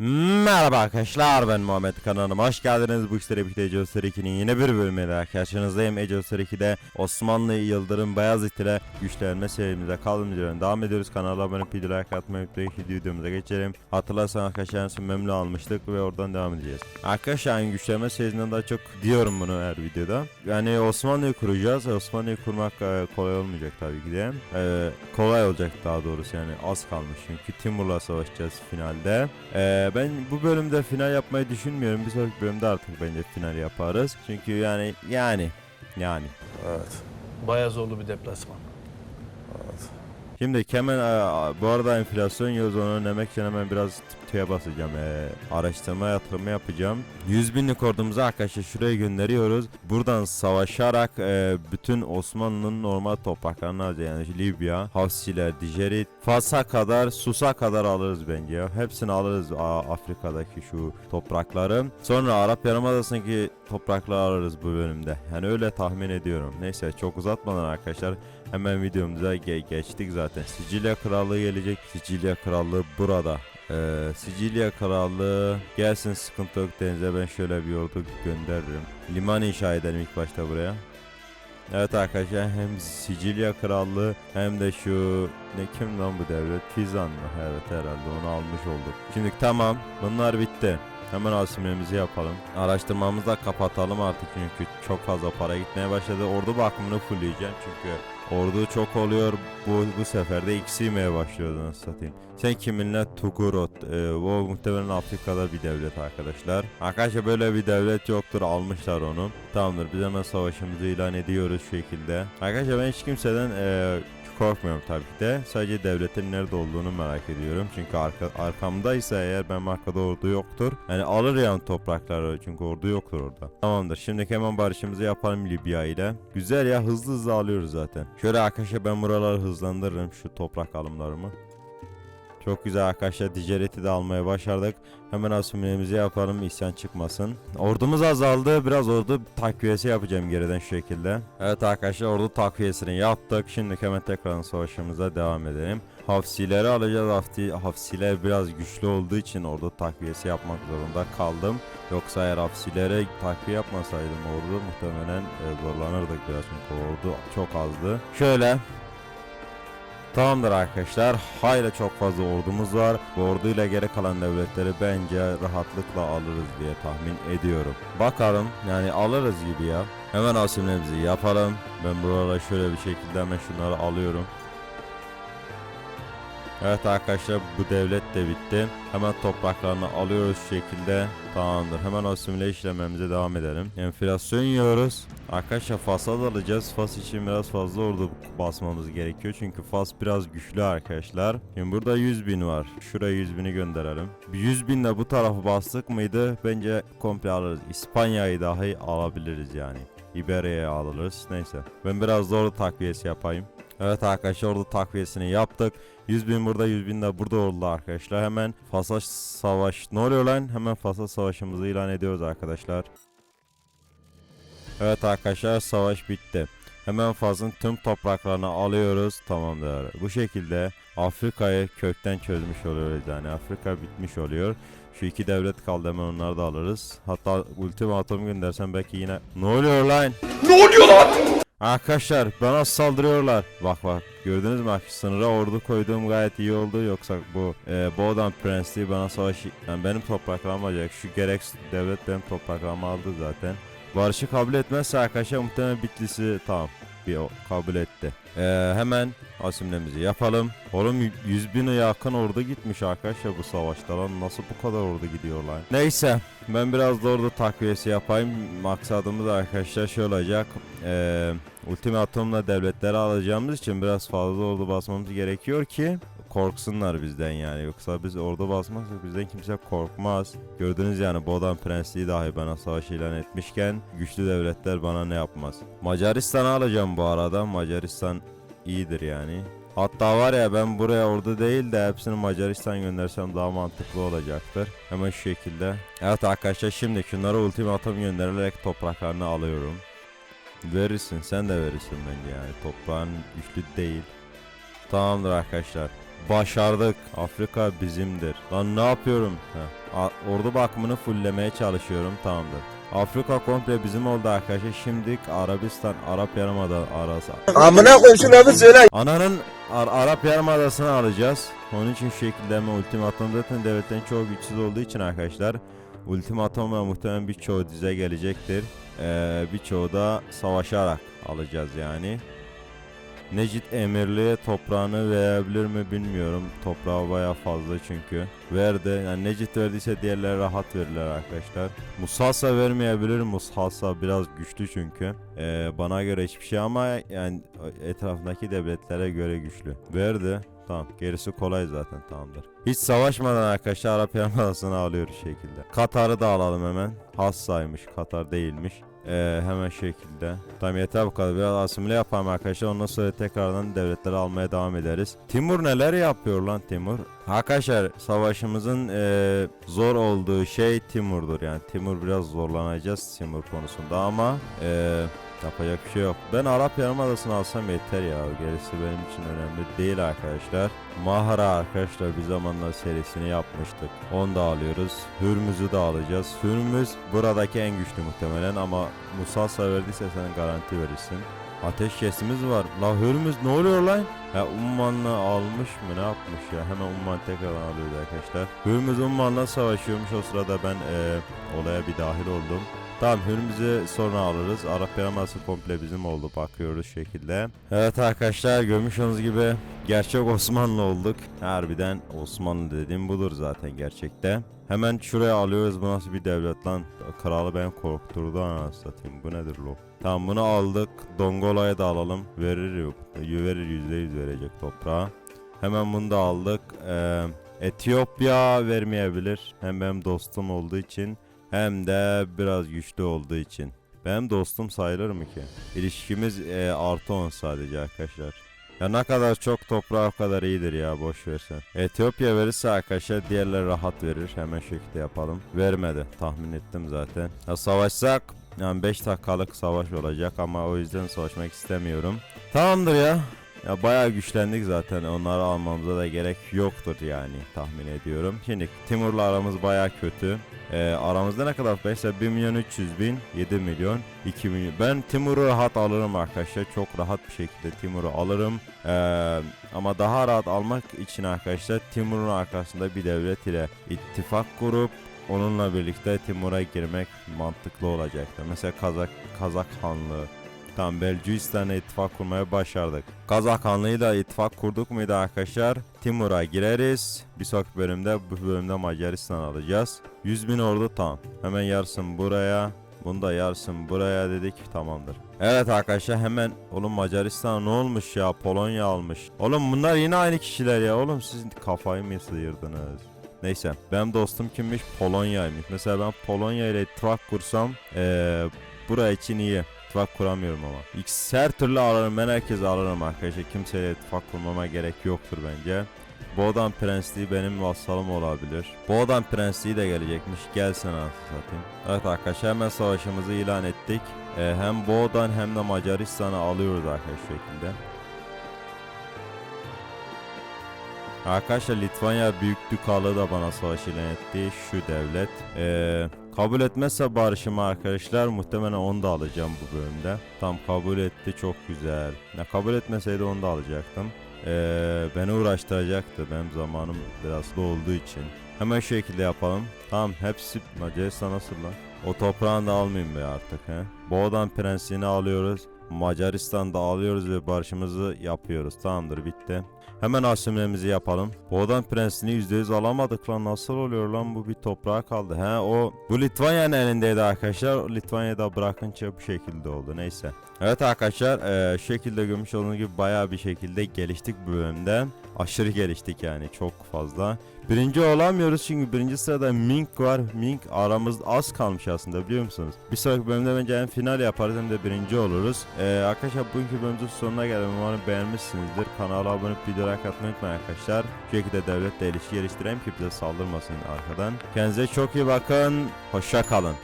Mm. Merhaba arkadaşlar ben Muhammed kanalıma hoş geldiniz. Bu işleri birlikte Ece Öztürk 2'nin yeni bir bölümüyle karşınızdayım. Ece Öztürk 2'de Osmanlı Yıldırım Bayezid ile güçlenme serimize kaldığımız yerden devam ediyoruz. Kanala abone olup video like atmayı unutmayın. Videomuza geçelim. Hatırlarsan arkadaşlar son memle almıştık ve oradan devam edeceğiz. Arkadaşlar güçlenme serisinden daha çok diyorum bunu her videoda. Yani Osmanlı'yı kuracağız. Osmanlı'yı kurmak e, kolay olmayacak tabii ki de. E, kolay olacak daha doğrusu yani az kalmış çünkü Timur'la savaşacağız finalde. E, ben bu bölümde final yapmayı düşünmüyorum. Bir sonraki bölümde artık bence final yaparız. Çünkü yani yani yani. Evet. Bayağı zorlu bir deplasman. Şimdi hemen e, bu arada enflasyon yiyoruz onu önlemek için hemen biraz tüye basacağım. E, araştırma yatırımı yapacağım. 100 binlik ordumuzu arkadaşlar şuraya gönderiyoruz. Buradan savaşarak e, bütün Osmanlı'nın normal topraklarını alacağız. Yani Libya, Hafsiler, Dijerit, Fas'a kadar, Sus'a kadar alırız bence. Hepsini alırız a, Afrika'daki şu toprakları. Sonra Arap Yarımadası'ndaki toprakları alırız bu bölümde. Yani öyle tahmin ediyorum. Neyse çok uzatmadan arkadaşlar Hemen videomuza ge- geçtik zaten. Sicilya Krallığı gelecek. Sicilya Krallığı burada. Ee, Sicilya Krallığı gelsin sıkıntı yok denize ben şöyle bir ordu gönderirim. Liman inşa edelim ilk başta buraya. Evet arkadaşlar hem Sicilya Krallığı hem de şu ne kim lan bu devlet? Pizan mı? Evet herhalde onu almış olduk. Şimdi tamam bunlar bitti. Hemen asimlemizi yapalım. Araştırmamızı da kapatalım artık çünkü çok fazla para gitmeye başladı. Ordu bakımını fullleyeceğim çünkü ordu çok oluyor. Bu bu sefer de eksilmeye başlıyor nasıl satayım. Sen kiminle? Tugurot. Ee, bu muhtemelen Afrika'da bir devlet arkadaşlar. Arkadaşlar böyle bir devlet yoktur. Almışlar onu. Tamamdır. Biz hemen savaşımızı ilan ediyoruz şekilde. Arkadaşlar ben hiç kimseden ee, korkmuyorum tabii ki de. Sadece devletin nerede olduğunu merak ediyorum. Çünkü arka, arkamdaysa eğer benim arkada ordu yoktur. Yani alır yani toprakları çünkü ordu yoktur orada. Tamamdır. Şimdi hemen barışımızı yapalım Libya ile. Güzel ya hızlı hızlı alıyoruz zaten. Şöyle arkadaşlar ben buraları hızlandırırım şu toprak alımlarımı. Çok güzel arkadaşlar ticareti de almaya başardık. Hemen asimilemizi yapalım isyan çıkmasın. Ordumuz azaldı. Biraz ordu takviyesi yapacağım geriden şu şekilde. Evet arkadaşlar ordu takviyesini yaptık. Şimdi hemen tekrar savaşımıza devam edelim. Hafsileri alacağız. Hafsi, hafsiler biraz güçlü olduğu için ordu takviyesi yapmak zorunda kaldım. Yoksa eğer hafsilere takviye yapmasaydım ordu muhtemelen e, zorlanırdık biraz çünkü ordu çok azdı. Şöyle Tamamdır arkadaşlar. Hayli çok fazla ordumuz var. Bu orduyla geri kalan devletleri bence rahatlıkla alırız diye tahmin ediyorum. Bakalım yani alırız gibi ya. Hemen asimlemizi yapalım. Ben buralara şöyle bir şekilde hemen şunları alıyorum. Evet arkadaşlar bu devlet de bitti. Hemen topraklarını alıyoruz şekilde. Tamamdır. Hemen asimile işlememize devam edelim. Enflasyon yiyoruz. Arkadaşlar Fas'a da alacağız. Fas için biraz fazla ordu basmamız gerekiyor. Çünkü Fas biraz güçlü arkadaşlar. Şimdi burada 100 bin var. Şuraya 100 bini gönderelim. 100 binle bu tarafı bastık mıydı? Bence komple alırız. İspanya'yı dahi alabiliriz yani. İberya'yı alırız. Neyse. Ben biraz da ordu takviyesi yapayım. Evet arkadaşlar ordu takviyesini yaptık. 100 bin burada 100 bin de burada oldu arkadaşlar. Hemen Fas'a savaş. Ne oluyor lan? Hemen Fas'a savaşımızı ilan ediyoruz arkadaşlar. Evet arkadaşlar savaş bitti. Hemen Fas'ın tüm topraklarını alıyoruz. Tamamdır. Bu şekilde Afrika'yı kökten çözmüş oluyoruz yani. Afrika bitmiş oluyor. Şu iki devlet kaldı hemen onları da alırız. Hatta ultimatum göndersem belki yine... Ne oluyor lan? Arkadaşlar bana saldırıyorlar. Bak bak gördünüz mü bak sınıra ordu koyduğum gayet iyi oldu. Yoksa bu e, Boğdan Prensliği bana savaş yani benim topraklarımı alacak. Şu gerek devlet benim topraklarımı aldı zaten. Barışı kabul etmezse arkadaşlar muhtemelen Bitlis'i tamam bir kabul etti. E, hemen asimlemizi yapalım. Oğlum 100 bine yakın ordu gitmiş arkadaşlar bu savaşta lan. Nasıl bu kadar ordu gidiyorlar? Neyse ben biraz da ordu takviyesi yapayım. Maksadımız arkadaşlar şey olacak. Eee ultimatumla devletleri alacağımız için biraz fazla ordu basmamız gerekiyor ki korksunlar bizden yani. Yoksa biz ordu basmazsak bizden kimse korkmaz. Gördünüz yani Boğdan Prensliği dahi bana savaş ilan etmişken güçlü devletler bana ne yapmaz. Macaristan'ı alacağım bu arada. Macaristan iyidir yani. Hatta var ya ben buraya ordu değil de hepsini Macaristan göndersem daha mantıklı olacaktır. Hemen şu şekilde. Evet arkadaşlar şimdi şunlara ultimatum gönderilerek topraklarını alıyorum. Verirsin sen de verirsin bence yani toprağın güçlü değil. Tamamdır arkadaşlar. Başardık. Afrika bizimdir. Lan ne yapıyorum? Heh. Ordu bakımını fulllemeye çalışıyorum. Tamamdır. Afrika komple bizim oldu arkadaşlar. Şimdi Arabistan, Arap Yarımada arası. Amına şunu abi söyle. Ananın Ar- Arap Yarımadası'nı alacağız. Onun için hemen ultimatum zaten devletlerin çoğu güçsüz olduğu için arkadaşlar ultimatum ve muhtemelen birçoğu dize gelecektir. Ee, birçoğu da savaşarak alacağız yani. Necit Emirli'ye toprağını verebilir mi bilmiyorum. Toprağı baya fazla çünkü. Verdi. Yani Necit verdiyse diğerleri rahat verirler arkadaşlar. Musasa vermeyebilir. Musasa biraz güçlü çünkü. Ee, bana göre hiçbir şey ama yani etrafındaki devletlere göre güçlü. Verdi. Tamam. Gerisi kolay zaten tamamdır. Hiç savaşmadan arkadaşlar Arap Yarımadası'nı alıyoruz şekilde. Katar'ı da alalım hemen. Hassaymış. Katar değilmiş. Ee, hemen şekilde. Tamam yeter bu kadar. Biraz asimile yapalım arkadaşlar. Ondan sonra tekrardan devletleri almaya devam ederiz. Timur neler yapıyor lan Timur? Arkadaşlar savaşımızın eee, zor olduğu şey Timur'dur. Yani Timur biraz zorlanacağız Timur konusunda ama eee, yapacak bir şey yok. Ben Arap Yarımadası'nı alsam yeter ya. Gerisi benim için önemli değil arkadaşlar. Mahara arkadaşlar bir zamanlar serisini yapmıştık. Onu da alıyoruz. Hürmüz'ü de alacağız. Hürmüz buradaki en güçlü muhtemelen ama Musasa verdiyse sen garanti verirsin. Ateş kesimiz var. La Hürmüz ne oluyor lan? Ha Umman'la almış mı ne yapmış ya? Hemen Umman tekrardan alıyoruz arkadaşlar. Hürmüz Umman'la savaşıyormuş o sırada ben eee, olaya bir dahil oldum. Tamam Hürmüz'ü sonra alırız. Arap Yarımadası komple bizim oldu bakıyoruz şekilde. Evet arkadaşlar görmüş olduğunuz gibi gerçek Osmanlı olduk. Harbiden Osmanlı dediğim budur zaten gerçekte. Hemen şuraya alıyoruz. Bu nasıl bir devlet lan? Kralı ben korkturdu anasını satayım. Bu nedir lo? Tamam bunu aldık. Dongola'ya da alalım. Verir yok. Verir %100 verecek toprağa. Hemen bunu da aldık. Ee, Etiyopya vermeyebilir. Hem benim dostum olduğu için hem de biraz güçlü olduğu için. Benim dostum sayılır mı ki? İlişkimiz e, artı 10 sadece arkadaşlar. Ya ne kadar çok toprağı o kadar iyidir ya boş versen. Etiyopya verirse arkadaşlar diğerleri rahat verir. Hemen şekilde yapalım. Vermedi. Tahmin ettim zaten. Ya savaşsak yani 5 dakikalık savaş olacak ama o yüzden savaşmak istemiyorum. Tamamdır ya. Ya bayağı güçlendik zaten. Onları almamıza da gerek yoktur yani tahmin ediyorum. Şimdi Timur'la aramız bayağı kötü. Ee, aramızda ne kadar? Mesela 1 milyon 300 bin, 7 milyon, 2 milyon. Ben Timur'u rahat alırım arkadaşlar. Çok rahat bir şekilde Timur'u alırım. Ee, ama daha rahat almak için arkadaşlar Timur'un arkasında bir devlet ile ittifak kurup onunla birlikte Timur'a girmek mantıklı olacaktır. Mesela Kazak Kazak Hanlığı Tamam Belcistan'la ittifak kurmaya başardık. Kazak Hanlığı'yla ittifak kurduk muydu arkadaşlar? Timur'a gireriz. Bir sonraki bölümde bu bölümde Macaristan alacağız. 100 bin ordu tam. Hemen yarısın buraya. Bunu da yarısın buraya dedik tamamdır. Evet arkadaşlar hemen oğlum Macaristan ne olmuş ya Polonya almış. Oğlum bunlar yine aynı kişiler ya oğlum siz kafayı mı sıyırdınız? Neyse benim dostum kimmiş Polonya'ymış. Mesela ben Polonya ile ittifak kursam eee buraya için iyi. İttifak kuramıyorum ama. X her türlü alırım ben herkese alırım arkadaşlar. Kimseye ittifak kurmama gerek yoktur bence. Boğdan Prensliği benim vassalım olabilir. Boğdan Prensliği de gelecekmiş. Gelsin anasını satayım. Evet arkadaşlar hemen savaşımızı ilan ettik. Ee, hem Boğdan hem de Macaristan'ı alıyoruz arkadaşlar şekilde. Arkadaşlar Litvanya Büyük Dükalığı da bana savaş ilan etti. Şu devlet. Ee, kabul etmezse barışımı arkadaşlar muhtemelen onu da alacağım bu bölümde. Tam kabul etti çok güzel. Ya kabul etmeseydi onu da alacaktım. Ee, beni uğraştıracaktı benim zamanım biraz da olduğu için. Hemen şu şekilde yapalım. Tamam hepsi Macaristan nasıl lan? O toprağını da almayayım be artık he. Boğdan prensini alıyoruz. Macaristan'da alıyoruz ve barışımızı yapıyoruz. Tamamdır bitti. Hemen asimlemizi yapalım. Boğdan prensini %100 alamadık lan. Nasıl oluyor lan bu bir toprağa kaldı. He o bu Litvanya'nın elindeydi arkadaşlar. Litvanya'da bırakınca bu şekilde oldu. Neyse. Evet arkadaşlar eee, şu şekilde görmüş olduğunuz gibi bayağı bir şekilde geliştik bu bölümde. Aşırı geliştik yani çok fazla. Birinci olamıyoruz çünkü birinci sırada Mink var. Mink aramızda az kalmış aslında biliyor musunuz? Bir sonraki bölümde bence hem final yaparız hem de birinci oluruz. Ee, arkadaşlar bugünkü bölümümüzün sonuna geldim. Umarım beğenmişsinizdir. Kanala abone olup videoya like unutmayın arkadaşlar. Bu şekilde devletle ilişki geliştireyim ki bize saldırmasın arkadan. Kendinize çok iyi bakın. Hoşça kalın.